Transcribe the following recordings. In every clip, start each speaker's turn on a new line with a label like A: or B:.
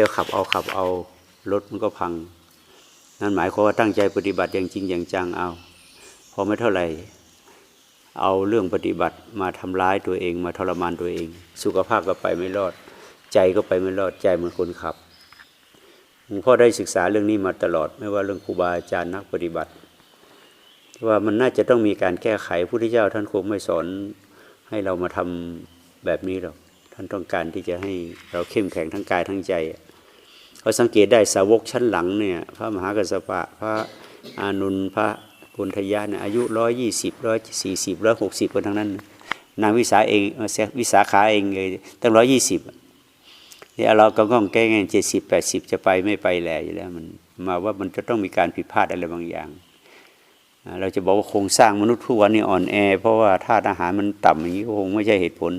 A: ที่ยวขับเอาขับเอารถมันก็พัง นั่นหมายความว่าตั้งใจปฏิบัติอย่างจริงอย่างจังเอา พอไม่เท่าไหร่ เอาเรื่องปฏิบัติมาทำร้ายตัวเอง มาทรมานตัวเอง สุขภาพก็ไปไม่รอด ใจก็ไปไม่รอดใจเหมือนคนขับหลวงพ่อได้ศึกษาเรื่องนี้มาตลอด ไม่ว่าเรื่องครูบาอาจารย์นักปฏิบัติ ว่ามันน่าจะต้องมีการแก้ไขพระพุทธเจ้าท่านคงไม่สอนให้เรามาทำแบบนี้หรอกท่านต้องการที่จะให้เราเข้มแข็งทั้งกายทั้งใจ เขาสังเกตได้สาวกชั้นหลังเนี่ยพระมหากัสสปะพระอานุนพระกุณทยาเนี่ยอายุร้อยยี่สิบร้อยสี่สิบร้อยหกสิบคนทั้งนั้น นางวิสาเองวิสาขาเองเลยตั้งร้อยยี่สิบเนี่ยเราก็ง่องแก้งเจ็ดสิบแปดสิบจะไปไม่ไปแหล่อยู่แล้วมันมาว่ามันจะต้องมีการผิดพลาดอะไรบางอย่าง เราจะบอกว่าโครงสร้างมนุษย์ทุกวันนี้อ่อนแอ เพราะว่าธาตุอาหารมันต่ำอย่างนี้ก็คงไม่ใช่เหตุผล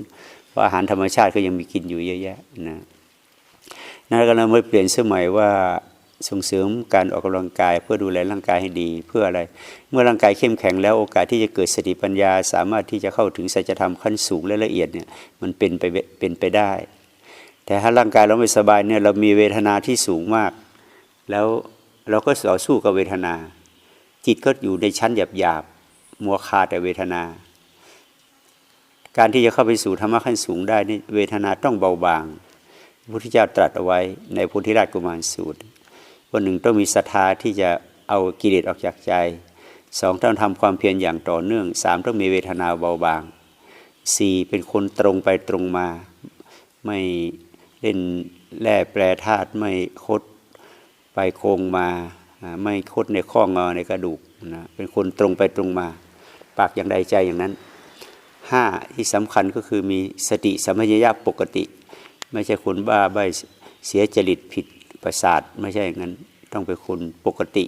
A: เพราะอาหารธรรมชาติก็ยังมีกินอยู่เยอะแยะนะ นั่นก็เราไม่เปลี่ยนสมัยว่าส่งเสริมการออกกำลังกายเพื่อดูแลร่างกายให้ดี เพื่ออะไร เมื่อร่างกายเข้มแข็งแล้วโอกาสที่จะเกิดสติปัญญา สามารถที่จะเข้าถึงสัจธรรมขั้นสูงและละเอียดเนี่ยมันเป็นไปเป็นไปได้ แต่ถ้าร่างกายเราไม่สบายเนี่ยเรามีเวทนาที่สูงมาก แล้วเราก็ต่อสู้กับเวทนา จิตก็อยู่ในชั้นหยาบๆมัวคาแต่เวทนา การที่จะเข้าไปสู่ธรรมะขั้นสูงได้นี่เวทนาต้องเบาบาง พุทธเจ้าตรัสเอาไว้ในพุทธิราชกุมารสูตรวันหนึ่งต้องมีศรัทธาที่จะเอากิเลสออกจากใจสองต้องทำความเพียรอย่างต่อเนื่องสามต้องมีเวทนาเบาบางสี่เป็นคนตรงไปตรงมา ไม่เล่นแร่แปรธาตุไม่คดไปโคงมาอ่าไม่คดในข้องอในกระดูกนะเป็นคนตรงไปตรงมา ปากอย่างใดใจอย่างนั้นห้าที่สำคัญก็คือมีสติสัมปชัญญะปกติ ไม่ใช่คนบ้าใบเสียจริตผิดประสาทไม่ใช่อย่างนั้นต้องเป็นคนปกติ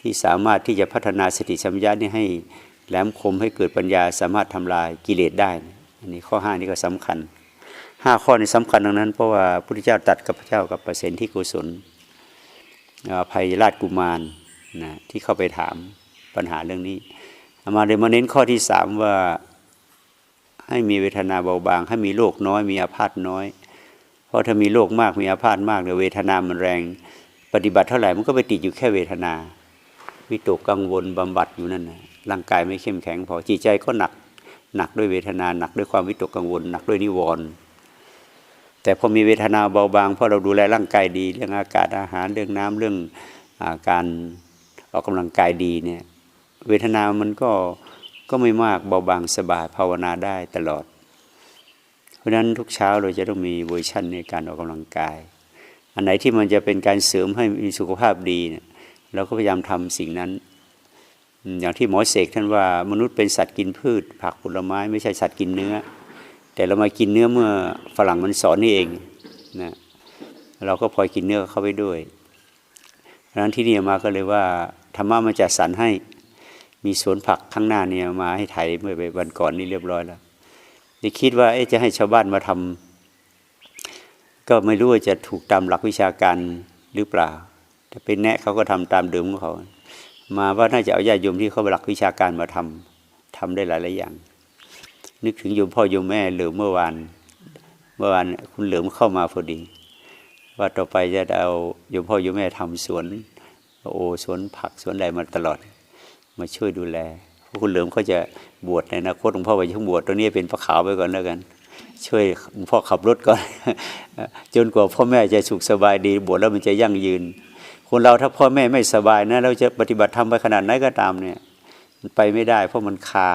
A: ที่สามารถที่จะพัฒนาสติสัมปชัญญะนี้ให้แหลมคมให้เกิดปัญญาสามารถทำลายกิเลสได้ อันนี้ข้อห้านี้ก็สำคัญห้าข้อนี้สำคัญดังนั้น เพราะว่าพระพุทธเจ้าตัดกับพระเจ้ากับเปอร์เซ็นที่กุศลภัยราชกุมารนะที่เข้าไปถามปัญหาเรื่องนี้ามาเดี๋ยมาเน้นข้อที่สามว่าให้มีเวทนาเบาบาง ให้มีโรคน้อย มีอาพาธน้อย ราะถ้ามีโรคมากมีอาพาธมากเนี่ยเวทนามันแรง ปฏิบัติเท่าไหร่มันก็ไปติดอยู่แค่เวทนาวิตกกังวลบำบัดอยู่นั่นนะร่างกายไม่เข้มแข็งพอจิตใจก็หนักหนักด้วยเวทนาหนักด้วยความวิตกกังวล หนักด้วยนิวรณ์แต่พอมีเวทนาเบาบางเพราะเราดูแลร่างกายดี เรื่องอากาศอาหารเรื่องน้ำเรื่องอาการออกกำลังกายดีเนี่ยเวทนามันก็ก็ไม่มากเบาบางสบายภาวนาได้ตลอด ราะนั้นทุกเช้าเราจะต้องมีเวอร์ชันในการออกกำลังกาย อันไหนที่มันจะเป็นการเสริมให้มีสุขภาพดีเนี่ยเราก็พยายามทำสิ่งนั้น อย่างที่หมอเสกท่านว่ามนุษย์เป็นสัตว์กินพืช ผักผลไม้ไม่ใช่สัตว์กินเนื้อ แต่เรามากินเนื้อเมื่อฝรั่งมันสอนนี่เองนะเราก็พลอยกินเนื้อเข้าไปด้วยเพราะนั้นที่นี่มาก็เลยว่าธรรมะมันจะสรรให้มีสวนผักข้างหน้าเนี่ยมาให้ไถเมื่อวันก่อนนี่เรียบร้อยแล้ว ได้คิดว่าเอ๊ะจะให้ชาวบ้านมาทำก็ไม่รู้ว่าจะถูกตามหลักวิชาการหรือเปล่า แต่เป็นแนะเขาก็ทำตามเดิมของเขา มาว่าน่าจะเอาญาติโยมที่เขาหลักวิชาการมาทำทำได้หลายๆอย่าง นึกถึงโยมพ่อโยมแม่เหลิมเมื่อวาน เมื่อวานคุณเหลิมเข้ามาพอดี ว่าต่อไปจะเอาโยมพ่อโยมแม่ทำสวน โอสวนผักสวนอะไรมาตลอด มาช่วยดูแล คุณเหลิมเขาจะบวชในอนาคตหลวงพ่อไปช่วงบวชตรงนี้เป็นพระขาวไปก่อนแล้วกัน ช่วยหลวงพ่อขับรถก่อน จนกว่าพ่อแม่จะสุขสบายดีบวชแล้วมันจะยั่งยืน คนเราถ้าพ่อแม่ไม่สบายนะเราจะปฏิบัติธรรมไปขนาดไหนก็ตามเนี่ยมันไปไม่ได้ เพราะมันคา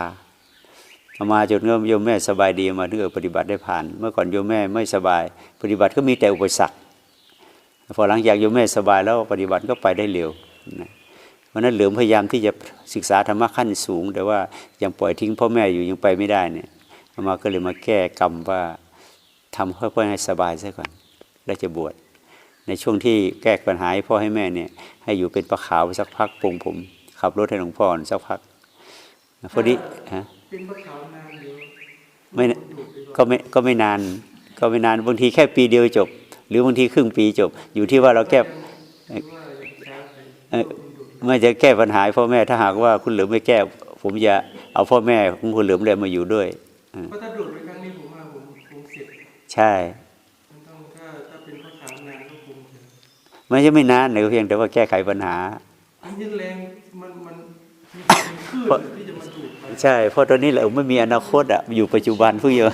A: อามาจนเริ่มโยมแม่สบายดีมาเรื่อยปฏิบัติได้ผ่าน เมื่อก่อนโยมแม่ไม่สบาย ปฏิบัติก็มีแต่อุปสรรคพอหลังจากโยมแม่สบายแล้วปฏิบัติก็ไปได้เร็วนะ เพราะนั้นเหลือมพยายามที่จะศึกษาธรรมะขั้นสูง แต่ว่ายังปล่อยทิ้งพ่อแม่อยู่ยังไปไม่ได้เนี่ยอามาก็เลยมาแก้กรรมว่าทำเพื่อให้สบายซะก่อน แล้วจะบวชในช่วงที่แก้ปัญหาให้พ่อให้แม่เนี่ยให้อยู่เป็นประขาวสักพักปรงผม ขับรถให้หลวงพ่อสักพักพอดีฮะ
B: เป็นมะขาวนานอยู่
A: ไม่ก็ไม่ก็ไม่นาน ก็ไม่นานบางทีแค่ปีเดียวจบ หรือบางทีครึ่งปีจบ อยู่ที่ว่าเราแก้
B: ไป
A: เอ่อเมื่อจะแก้ปัญหาให้พ่อแม่ถ้าหากว่าคุณเหลือมไม่แก้ ผมจะเอาพ่อแม่ของคุณเหลือมเลยมาอยู่ด้วย
B: เพราะถ้าดูดไปครั้งนี้ผมว่าผมผมเสร็จ
A: ใช่
B: มันต้องถ้าถ้าเป็นมะขาวนานก็คง
A: ไม่ใช่ไม่นานเลยเพียงแต่ว่าแก้ไขปัญหา
B: อันนี้แรงมันมันมีเป็นคลื่นที่จะมาดูดไป
A: ใช่เพราะตอนนี้เราไม่มีอนาคตอะอยู่ปัจจุบันเพื่อเยอะ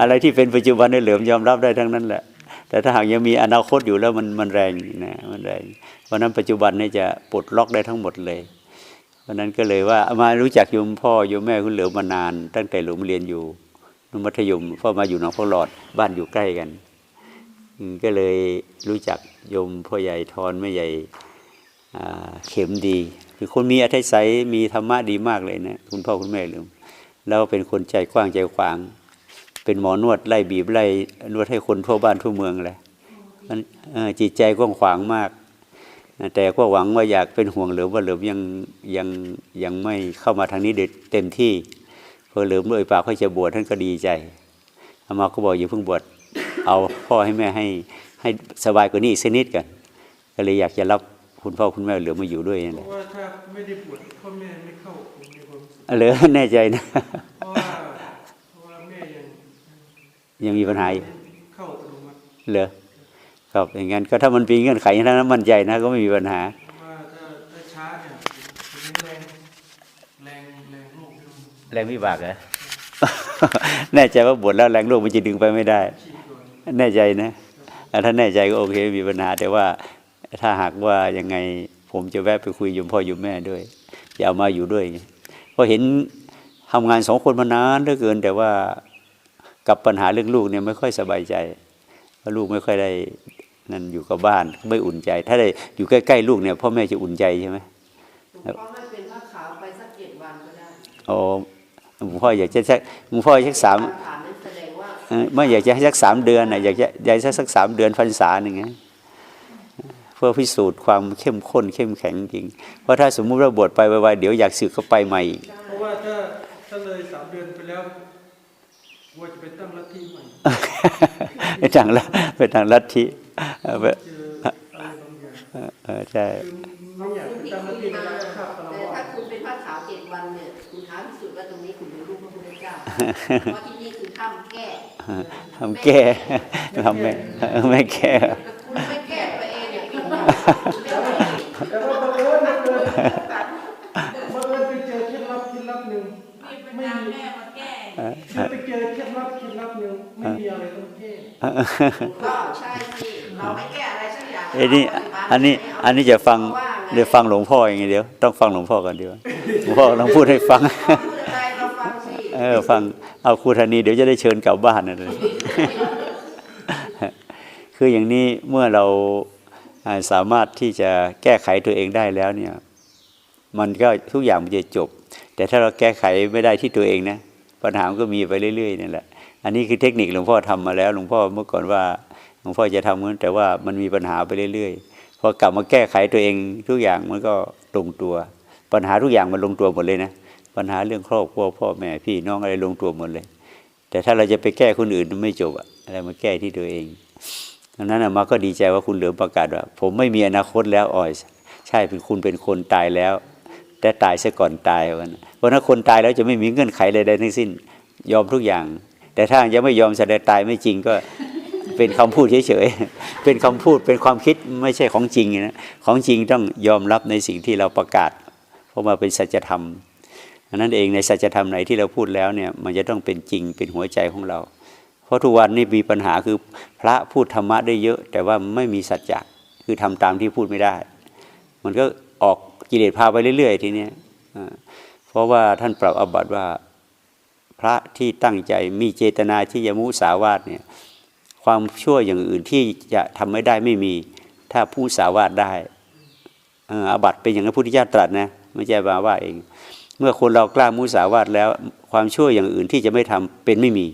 A: อะไรที่เป็นปัจจุบันเนี่ยเหลือมยอมรับได้ทั้งนั้นแหละ แต่ถ้าหากยังมีอนาคตอยู่แล้วมันมันแรงนะมันแรง เพราะนั้นปัจจุบันนี่จะปลดล็อกได้ทั้งหมดเลย เพราะนั้นก็เลยว่ามารู้จักโยมพ่อโยมแม่คุณเหลือมานาน ตั้งแต่หลวงเรียนอยู่นมัธยมพ่อมาอยู่หนองพ่อหลอดบ้านอยู่ใกล้กันก็เลยรู้จักโยมพ่อใหญ่ทอนแม่ใหญ่เข็มดี คือคนมีอัธยศัยมีธรรมะดีมากเลยนะคุณพ่อคุณแม่เหลืมแล้วเป็นคนใจกว้างใจขวาง เป็นหมอนวดไล่บีบไล่นวดให้คนทั่วบ้านทั่วเมืองเลยมันเอ่อจิตใจกว้างขวางมาก แต่ก็หวังว่าอยากเป็นห่วงเหลิมว่าเหลิมยังยังยังไม่เข้ามาทางนี้เด็ดเต็มที่เพอเหลิมด้วยปากเขาจะบวชท่านก็ดีใจอามาก็บอกอย่าเพิ่งบวชเอาพ่อให้แม่ให้ให้สบายกว่านี้อีกสักนิดกันก็เลยอยากจะรับคุณพ่อคุณแม่เหลือมาอยู่ด้วยนั่น
B: เพ
A: แหละ
B: ราะว่าถ้าไม่ได้บวชพ่อแม่ไม่เข้าผมมีความรู้สึก
A: เหลือแน่ใจนะ
B: เพราะว่าเพราะว่าแม่ยัง
A: ยังมีปัญหาอยู่
B: เข้าอัตโนมัติ
A: เหลือครับอย่างนั้นก็ถ้ามันมีเงื่อนไขถ้านั้นมั่นใจนะก็ไม่มีปัญหา
B: เพราะว่าถ้าถ้าช้าเนี่ยผมแรงแรงแรงโลกที่มัน
A: แรงวิบากเหรอแน่ใจว่าบวชแล้วแรงโลกมันจะดึงไปไม่ได้
B: ฉีดก่อน
A: แน่ใจนะอะถ้าแน่ใจก็โอเคไม่มีปัญหา แต่ว่าถ้าหากว่ายังไงผมจะแวะไปคุยโยมพ่อโยมแม่ด้วย อย่าเอามาอยู่ด้วยเพราะเห็นทำงานสองคนมานานเหลือเกิน แต่ว่า กับปัญหาเรื่องลูกเนี่ยไม่ค่อยสบายใจเพราะลูกไม่ค่อยได้นั่นอยู่กับบ้านไม่อุ่นใจ ถ้าได้อยู่ใกล้ๆลูกเนี่ยพ่อแม่จะอุ่นใจใช่ไหม
C: หลวงพ่อให้เป็นผ้าขาวไปสักเจ็ดวันก็ได้
A: โอ้หลวงพ่ออยากจะสักหลวงพ่อสักสาม
C: การผ่านนั้นแสดงว่า
A: เอ่อไม่อยากจะให้สักสามเดือนนะอยากจะอยากจะสักสามเดือนพรรษาหนึ่งนะเพื่อพิสูจน์ความเข้มข้นเข้มแข็งจริง เพราะถ้าสมมุติว่าบวชไปไวๆเดี๋ยวอยากสึกก็ไปใหม่อีก
B: เพราะว่าถ้าถ้าเลยสามเดือนไปแล้ว ว่าจะไปตั้งลัทธิใหม่
A: ไปทางละไปทางลัทธิเออไป
B: เจออะไรบางอย่าง
A: เออใช่
B: คือไม่อยาก
C: คุณ
B: ไป
C: ที่
B: ตั้งลั
C: คุ
B: ท
C: ณ
B: ธิ
C: มา
B: แล้วข้าพ
C: แต่
B: เจ้า
C: ถ้าคุณเป็นผ้าขาวเจ็ดวันเนี่ยคุณท้าพิสูจน์ว่าตรงนี้คุณเป็นลูกพระพุทธเจ้าเพราะที่นี่คือถ้ำแก้
A: ทำแก้ทำไม่ไม่แก้
C: คุณไม่แก้ตัวเองเนี่ย ใช่สิเราไม่แก้อะไรสักอย่าง
A: ไอ้นี่อันนี้อันนี้จะฟังเดี๋ยวฟังหลวงพ่ออย่างเงี้ยเดี๋ยวต้องฟังหลวงพ่อกันเดียวาหลวงพ่อต้องพูดให้ฟัง
C: เอ
A: อฟังเอาครูธนีเดี๋ยวจะได้เชิญกลับบ้านนะเลยคืออย่างนี้เมื่อเราสามารถที่จะแก้ไขตัวเองได้แล้วเนี่ย มันก็ทุกอย่างมันจะจบ แต่ถ้าเราแก้ไขไม่ได้ที่ตัวเองนะปัญหาก็มีไปเรื่อยๆนี่แหละ อันนี้คือเทคนิคหลวงพ่อทำมาแล้วหลวงพ่อเมื่อก่อนว่าหลวงพ่อจะทำเหมือนแต่ว่ามันมีปัญหาไปเรื่อยๆพอกลับมาแก้ไขตัวเองทุกอย่างมันก็ลงตัว ปัญหาทุกอย่างมันลงตัวหมดเลยนะปัญหาเรื่องครอบครัวพ่อแม่พี่น้องอะไรลงตัวหมดเลย แต่ถ้าเราจะไปแก้คนอื่นมันไม่จบอะอะไรมาแก้ที่ตัวเองดังนั้นอมาก็ดีใจว่าคุณเหลือประกาศว่า ผมไม่มีอนาคตแล้วอ่อยใช่เป็นคุณเป็นคนตายแล้ว แต่ตายซะก่อนตายวันเพราะถ้าคนตายแล้วจะไม่มีเงื่อนไขใดๆทั้งสิ้น ยอมทุกอย่าง แต่ถ้ายังไม่ยอมแสดงตายไม่จริงก็เป็นคำพูดเฉยๆ เป็นคำพูดเป็นความคิดไม่ใช่ของจริงนะ ของจริงต้องยอมรับในสิ่งที่เราประกาศ เพราะมาเป็นสัจธรรมนนั้นเองในสัจธรรมไหนที่เราพูดแล้วเนี่ยมันจะต้องเป็นจริงเป็นหัวใจของเรา เพราะทุกวันนี้มีปัญหาคือพระพูดธรรมะได้เยอะ แต่ว่าไม่มีสัจจะคือทำตามที่พูดไม่ได้ มันก็ออกกิเลสพาไปเรื่อย ๆ ทีเนี้ยเพราะว่าท่านปรับอบัติว่า พระที่ตั้งใจมีเจตนาที่จะมุสาวาทเนี่ยความชั่วอย่างอื่นที่จะทำไม่ได้ไม่มี ถ้าผู้สาวาทได้อาบัติเป็นอย่างที่พระพุทธเจ้าตรัสนะไม่ใช่มาว่าเอง เมื่อคนเรากล้ามุสาวาทแล้ว ความชั่วอย่างอื่นที่จะไม่ทำเป็นไม่มี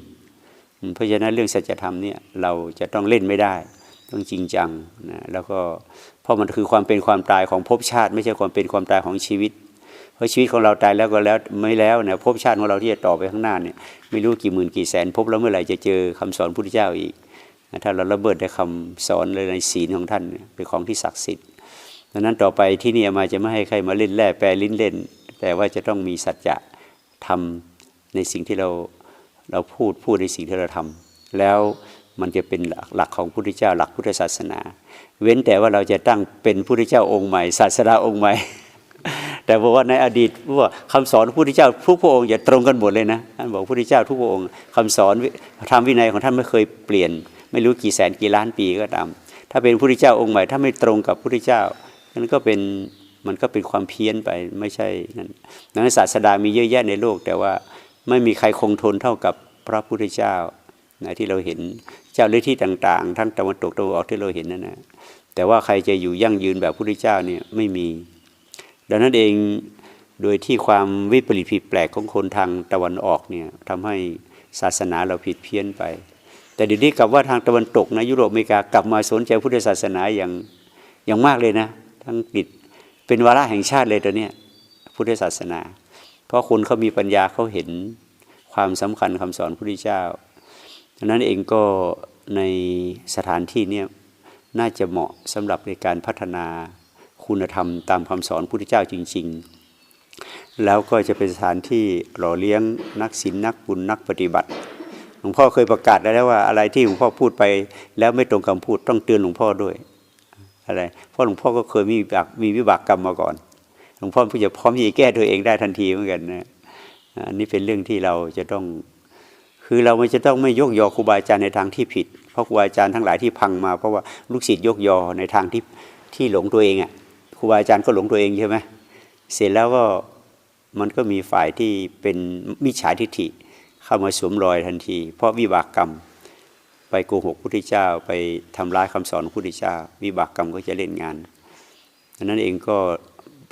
A: เพราะฉะนั้นเรื่องสัจธรรมเนี่ยเราจะต้องเล่นไม่ได้ ต้องจริงจังนะแล้วก็เพราะมันคือความเป็นความตายของภพชาติ ไม่ใช่ความเป็นความตายของชีวิต เพราะชีวิตของเราตายแล้วก็แล้วไม่แล้วเนี่ยภพชาติของเราที่จะต่อไปข้างหน้าเนี่ยไม่รู้กี่หมื่นกี่แสนภพแล้วเมื่อไหร่จะเจอคำสอนพุทธเจ้าอีกถ้าเราระเบิดในคำสอนเลยในศีลของท่านเป็นของที่ศักดิ์สิทธิ์ดังนั้นต่อไปที่นี่มาจะไม่ให้ใครมาเล่นแร่แปรลิ้นเล่น แต่ว่าจะต้องมีสัจจะทำในสิ่งที่เราเราพูดพูดในสิ่งที่เราทำแล้วมันจะเป็นหลักหลักของพุทธเจ้า หลักพุทธศาสนา เว้นแต่ว่าเราจะตั้งเป็นพุทธเจ้าองค์ใหม่ ศาสดาองค์ใหม่ แต่บอกว่าในอดีตว่าคำสอนพระพุทธเจ้าทุกพระองค์จะตรงกันหมดเลยนะท่านบอกพระพุทธเจ้าทุกพระองค์คำสอนธรรมวินัยของท่านไม่เคยเปลี่ยน ไม่รู้กี่แสนกี่ล้านปีก็ตามถ้าเป็นพระพุทธเจ้าองค์ใหม่ถ้าไม่ตรงกับพระพุทธเจ้านั่นก็เป็นมันก็เป็นความเพี้ยนไปไม่ใช่นั่นดังนั้นศาสดามีเยอะแยะในโลก แต่ว่าไม่มีใครคงทนเท่ากับพระพุทธเจ้านะที่เราเห็นเจ้าฤทธิ์ต่างๆ ทั้งตะวันตกตะวันออกที่เราเห็นนั่นนะแต่ว่าใครจะอยู่ยั่งยืนแบบพระพุทธเจ้าเนี่ยไม่มี ดังนั้นเองโดยที่ความวิปริตผิดแปลกของคนทางตะวันออกเนี่ยทำให้ศาสนาเราผิดเพี้ยนไป แต่เดี๋ยวนี้กลับว่าทางตะวันตกนะยุโรปอเมริกากลับมาสนใจพุทธศาสนาอย่างอย่างมากเลยนะทั้งติดเป็นวาระแห่งชาติเลยตอนเนี้ยพุทธศาสนา เพราะคนเขามีปัญญาเขาเห็นความสำคัญคำสอนพระพุทธเจ้าดังนั้นเองก็ในสถานที่เนี่ยน่าจะเหมาะสำหรับในการพัฒนา คุณธรรมตามคำสอนพุทธเจ้าจริง ๆ แล้วก็จะเป็นสถานที่หล่อเลี้ยงนักศีลนักบุญนักปฏิบัติหลวงพ่อเคยประกาศแล้วว่าอะไรที่หลวงพ่อพูดไป แล้วไม่ตรงคำพูดต้องเตือนหลวงพ่อด้วยอะไรเพราะหลวงพ่อก็เคยมีวิบากมีวิบากกรรมมาก่อน หลวงพ่อผู้จะพร้อมที่จะแก้ตัวเองได้ทันทีเหมือนกันนะอันนี้เป็นเรื่องที่เราจะต้อง คือเราไม่จะต้องไม่ยกยอครูบาอาจารย์ในทางที่ผิด เพราะครูบาอาจารย์ทั้งหลายที่พังมา เพราะว่าลูกศิษย์ยกยอในทางที่ที่หลงตัวเองอะ รูบาอาจารย์ก็หลงตัวเองใช่ไหมเสร็จแล้วก็มันก็มีฝ่ายที่เป็นมิจฉาทิฏฐิเข้ามาสวมรอยทันที เพราะวิบากกรรม ไปโกหกพุทธเจ้า ไปทำร้ายคำสอนพุทธเจ้า วิบากกรรมก็จะเล่นงานดังนั้นเองก็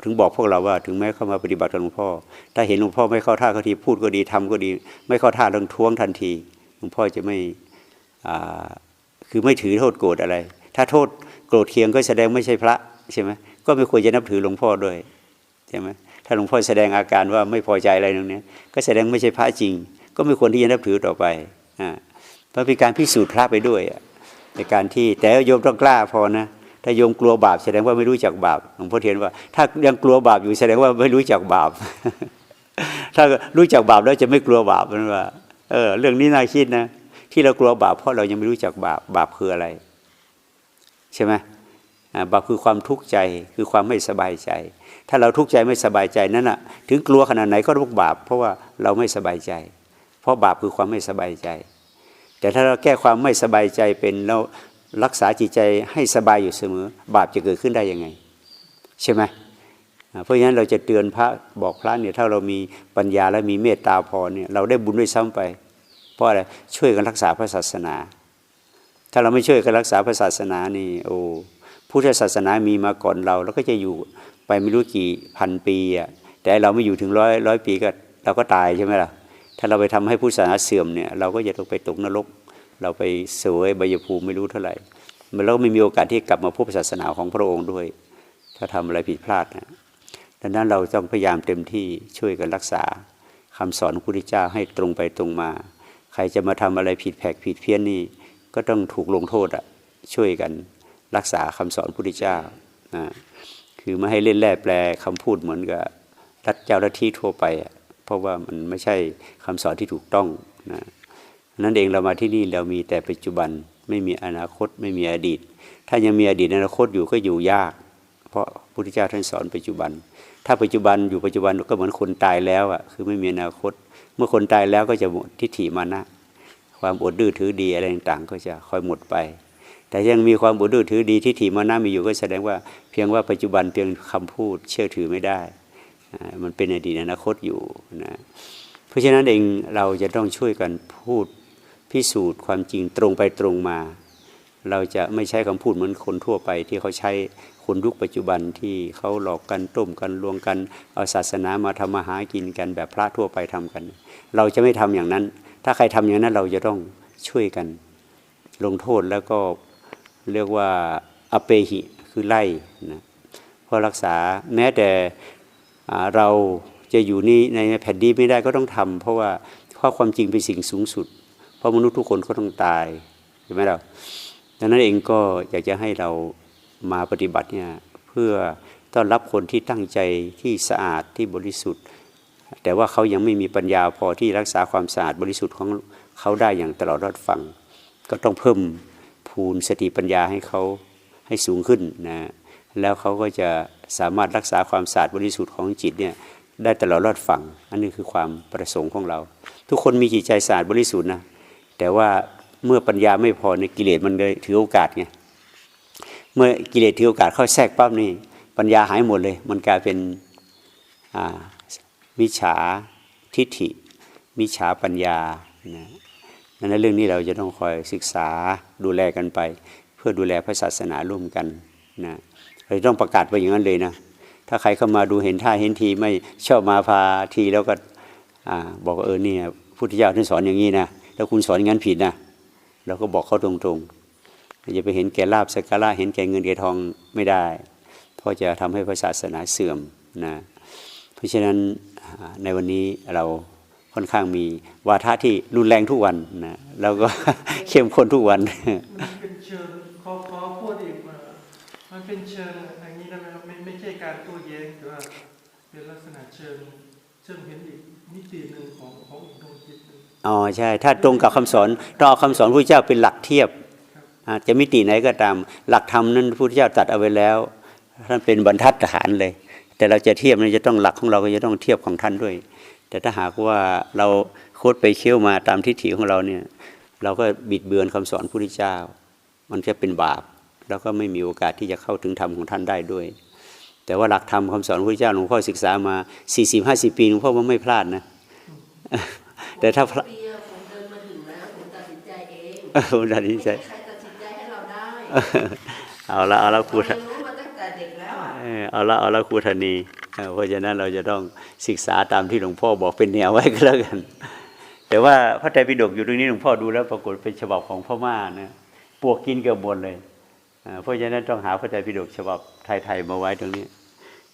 A: ถึงบอกพวกเราว่าถึงแม้เข้ามาปฏิบัติกับหลวงพ่อ ถ้าเห็นหลวงพ่อไม่เข้าท่าเขาทีพูดก็ดีทำก็ดี ไม่เข้าท่าต้องท้วงทันทีหลวงพ่อจะไม่คือไม่ถือโทษโกรธอะไร ถ้าโทษโกรธเคียงก็แสดงไม่ใช่พระใช่ไหม ก็ไม่ควรจะนับถือหลวงพ่อด้วยใช่ไหมถ้าหลวงพ่อแสดงอาการว่าไม่พอใจอะไรตรงนี้ก็แสดงไม่ใช่พระจริง ก็ไม่ควรที่จะนับถือต่อไปอ่าเพราะเป็นการพิสูจน์พระไปด้วยในการที่แต่โยมต้องกล้าพอนะถ้าโยมกลัวบาปแสดงว่าไม่รู้จักบาปหลวงพ่อเทียนว่า ถ้ายังกลัวบาปอยู่แสดงว่าไม่รู้จักบาป ถ้ารู้จักบาปแล้วจะไม่กลัวบาปมันว่า เออ เรื่องนี้น่าคิดนะที่เรากลัวบาปเพราะเรายังไม่รู้จักบาปบาปคืออะไร ใช่ไหม บาปคือความทุกข์ใจคือความไม่สบายใจ ถ้าเราทุกข์ใจไม่สบายใจนั่นน่ะ ถึงกลัวขนาดไหนก็รู้บาป เพราะว่าเราไม่สบายใจ เพราะบาปคือความไม่สบายใจ แต่ถ้าเราแก้ความไม่สบายใจเป็นเรารักษาจิตใจให้สบายอยู่เสมอ บาปจะเกิดขึ้นได้ยังไง ใช่ไหมเพราะฉะนั้นเราจะเตือนพระบอกพระเนี่ยถ้าเรามีปัญญาและมีเมตตาพอเนี่ยเราได้บุญด้วยซ้ำไป เพราะอะไรช่วยกันรักษาพระศาสนา ถ้าเราไม่ช่วยกันรักษาพระศาสนานี่โอ้ พุทธศาสนามีมาก่อนเรา แล้วก็จะอยู่ไปไม่รู้กี่พันปีอะแต่เราไม่อยู่ถึงร้อยร้อยปีก็เราก็ตายใช่ไหมล่ะถ้าเราไปทำให้พุทธศาสนาเสื่อมเนี่ยเราก็จะต้องไปตกนรก เราไปเสวยใบยภูมิไม่รู้เท่าไหร่มันเราก็ไม่มีโอกาสที่กลับมาพบศาสนาของพระองค์ด้วย ถ้าทำอะไรผิดพลาดนะดังนั้นเราต้องพยายามเต็มที่ช่วยกันรักษาคำสอนพระพุทธเจ้าให้ตรงไปตรงมา ใครจะมาทำอะไรผิดแผกผิดเพี้ยนนี่ก็ต้องถูกลงโทษอะช่วยกัน รักษาคำสอนพระพุทธเจ้านะคือไม่ให้เล่นแร่แปลคำพูดเหมือนกับรัฐเจ้าลัทธิทั่วไป เพราะว่ามันไม่ใช่คำสอนที่ถูกต้องนะนั่นเองเรามาที่นี่เรามีแต่ปัจจุบันไม่มีอนาคตไม่มีอดีต ถ้ายังมีอดีตอนาคตอยู่ก็อยู่ยาก เพราะพระพุทธเจ้าท่านสอนปัจจุบัน ถ้าปัจจุบันอยู่ปัจจุบันก็เหมือนคนตายแล้วอะคือไม่มีอนาคต เมื่อคนตายแล้วก็จะหมดทิฏฐิมานะ ความอดดื้อถือดีอะไรต่างๆก็จะค่อยหมดไป แต่ยังมีความอดดื้อถือดีทิฏฐิมานะมีอยู่ก็แสดงว่าเพียงว่าปัจจุบันเพียงคำพูดเชื่อถือไม่ได้ มันเป็นอดีตอนาคตอยู่นะเพราะฉะนั้นเองเราจะต้องช่วยกันพูดพิสูจน์ความจริงตรงไปตรงมา เราจะไม่ใช้คำพูดเหมือนคนทั่วไปที่เขาใช้คนยุคปัจจุบันที่เขาหลอกกันต้มกันลวงกันเอาศาสนามาทำมาหากินกันแบบพระทั่วไปทำกัน เราจะไม่ทำอย่างนั้น ถ้าใครทำอย่างนั้นเราจะต้องช่วยกัน ลงโทษแล้วก็ เรียกว่าอเปหิคือไล่นะเพราะรักษาแม้แต่เราจะอยู่นี่ในแผ่นดินไม่ได้ก็ต้องทำเพราะว่าเพราะความจริงเป็นสิ่งสูงสุด เพราะมนุษย์ทุกคนก็ต้องตายใช่ไหมเราดังนั้นเองก็อยากจะให้เรามาปฏิบัติเนี่ยเพื่อต้อนรับคนที่ตั้งใจที่สะอาดที่บริสุทธิ์ แต่ว่าเขายังไม่มีปัญญาพอที่รักษาความสะอาดบริสุทธิ์ของเขาได้อย่างตลอดรอดฟัง ก็ต้องเพิ่ม พูนสติปัญญาให้เขาให้สูงขึ้นนะแล้วเขาก็จะสามารถรักษาความสะอาดบริสุทธิ์ของจิตเนี่ยได้ตลอดรอดฝั่ง อันนี้คือความประสงค์ของเรา ทุกคนมีจิตใจสะอาดบริสุทธิ์นะแต่ว่าเมื่อปัญญาไม่พอในกิเลสมันเลยถือโอกาสไงเมื่อกิเลสถือโอกาสเข้าแทรกปั๊บนี่ปัญญาหายหมดเลย มันกลายเป็นมิจฉาทิฏฐิมิจฉาปัญญานะ ดังนั้นเรื่องนี้เราจะต้องคอยศึกษาดูแลกันไป เพื่อดูแลพระศาสนาร่วมกันนะเราต้องประกาศไปอย่างนั้นเลยนะ ถ้าใครเข้ามาดูเห็นท่าเห็นทีไม่ชอบมาพาทีแล้วก็อบอกเออเนี่ยพุทธเจ้าท่านสอนอย่างนี้นะแล้วคุณสอนอย่างนั้นผิดนะเราก็บอกเขาตรงๆอย่าไปเห็นแก่ลาบสักการะเห็นแก่เงินแก่ทองไม่ได้ เพราะจะทำให้พระศาสนาเสื่อมนะเพราะฉะนั้นในวันนี้เรา ค่อนข้างมีวาทะที่รุนแรงทุกวันนะแล้วก็เข้มข้นทุกวัน
B: มันเป็นเชิงขอขอพูดอีกว่ามันเป็นเชิงอย่างนี้ได้ไหมครับไม่ไม่ใช่การโต้แย้งแต่ว่าเป็นลักษณะเชิงเชิงเห็นอีกมิติหนึ่งของของอีกดวงจิตหนึ่ง
A: อ๋อใช่ ถ้าตรงกับคำสอนต้องเอาคำสอนพระเจ้าเป็นหลักเทียบอาจจะมิติไหนก็ตาม หลักธรรมนั้นพระพุทธเจ้าตรัดเอาไว้แล้วท่านเป็นบรรทัดฐานเลย แต่เราจะเทียบนั้นจะต้องหลักของเราก็จะต้องเทียบของท่านด้วย แต่ถ้าหากว่าเราโคดไปเคี่ยวมาตามทิฏฐิของเราเนี่ย เราก็บิดเบือนคำสอนพระพุทธเจ้า มันจะเป็นบาป แล้วก็ไม่มีโอกาสที่จะเข้าถึงธรรมของท่านได้ด้วย แต่ว่าหลักธรรมคำสอนพระพุทธเจ้าหลวงพ่อศึกษามา40-50ปีหลวงพ่อว่าไม่พลาดนะ แต่ถ้าพลาด
C: ปีอะผมเดินมาถึงแล้วผมตัดสินใจเอง
A: เออตัดสินใจ
C: ไม่มีใครตัดสินใจให้เราได้
A: เอาละเอาละครู
C: เราเรียนรู้มาตั้งแต่เด็กแล้วอะ
A: เออเอาละเอาละครูธนี เออเพราะฉะนั้นเราจะต้องศึกษาตามที่หลวงพ่อบอกเป็นแนวไว้ก็แล้วกัน แต่ว่าพระไตรปิฎกอยู่ตรงนี้หลวงพ่อดูแล้วปรากฏเป็นฉบับของพ่อม่านะปวกกินเกือบหมดเลยอ่าเพราะฉะนั้นต้องหาพระไตรปิฎกฉบับไทยๆมาไว้ตรงนี้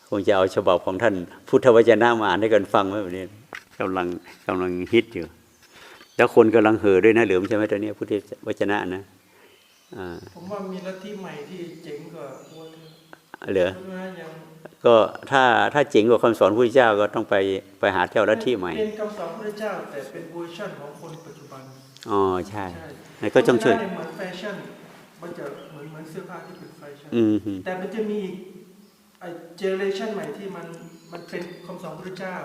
A: คงจะเอาฉบับของท่านพุทธวจนะมาอ่านให้กันฟังไว้แบบนี้กำลังกำลังฮิตอยู่ แล้วคนกำลังเห่อด้วยนะเหลือมใช่ไหมตอนนี้พุทธวจนะนะอ่า
B: ผมว่ามีลัทธิใหม่ที่เจ๋งกว่าวัด
A: เหลือ
B: เพราะว่ายัง
A: ก็ถ้าถ้าเจ๋งกว่าคำสอนพระพุทธเจ้าก็ต้องไปไปหาเจ้าลัทธิใหม่
B: เป็นคำสอนพระเจ้าแต่เป็นเวอร์ชันของคนปัจจุบัน
A: อ๋อใช่
B: ใช่
A: แล้วก็ต้องช่วย
B: เพราะฉะนั้นเนี่ยเหมือนแฟชั่นมันจะเหมือนเหมือนเสื้อผ้าที่เป็นแฟชั่น
A: อืมฮึ
B: แต่มันจะมีอีกไอเจเนเรชันใหม่ที่มันมันเป็นคำสอนพระเจ้า